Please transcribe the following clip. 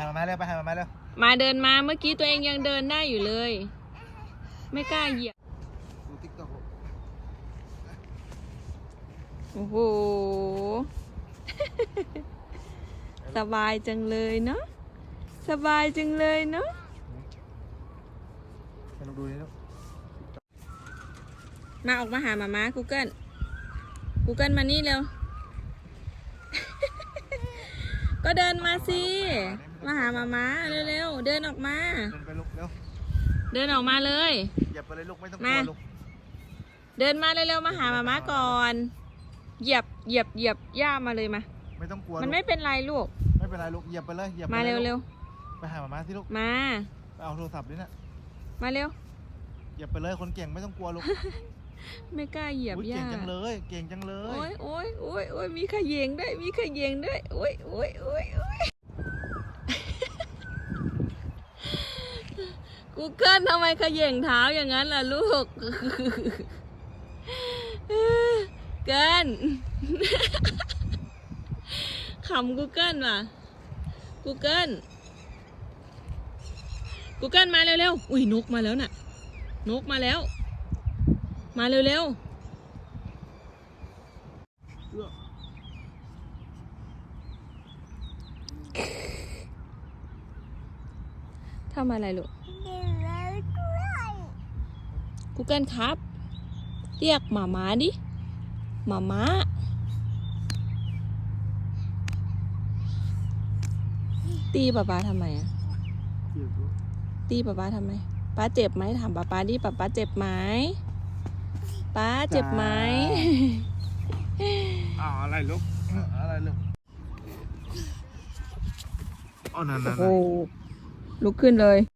หามามาเร็วไปหามามาเร็วมาเดินมาเมื่อกี้ตัวเองยังเดินได้อยู่เลย ไม่กล้าเหยียบดูติ๊กต็อกโอ้โห สบายจังเลยเนาะสบายจังเลยเนาะให้ลูกดูนี่ลูกมาออกมาหามาม้า Google Google มานี่เร็ว ก็เดินมาสิ มาหามาม้าเร็วๆ เดินออกมา เดินไปลูกเร็วเดินออกมาเลย อย่าไปเลยลูกไม่ต้องกมาลัวลูกเดินมาเร็วๆ มาหามาม้าก่อน เหยียบ เหยียบ เหยียบย่ามาเลยมา ไม่ต้องกลัว มันลูกไม่เป็นไรลูก ไม่เป็นไรลูก เหยียบไปเลย เหยียบไปมาลยเร็วลูกไปหามามาที่ลูกๆมาไปเอาโทรศัพท์นี่น่ะมาเร็ว เหยียบไปเลยคนเก่งไม่ต้องกลัวลูก ไม่กล้าเหยียบอุ๊ยย่าเก่งจังเลย เก่งจังเลยโอ้ยโอ้ยโอ้ยโอ้ยมีขยงด้วยมีขยงด้วยโอ้ยโอ้ยโอ้ยโอ้ย กูเกิลทำไมขยงเท้าอย่างนั้นล่ะลูก เกินขำกูเกิลว่ะกูเกิลกูเกิลมาเร็วๆอุ้ยนกมาแล้วน่ะ นกมาแล้ว มาเร็วๆทำอะไรลูกกูเกิลครับ เรียกหมาม้าดิหมาม้าตีป๊าป๊าทำไมอะตีป๊าป๊าทำไมป้าเจ็บไหมถามป๊าป๊าดิป๊าป๊าเจ็บไหม ป้าเจ็บไหมอ้าวอะไรลูกอะไรลูกอ๋อนั่นนั่นโอ้ลุกขึ้นเลย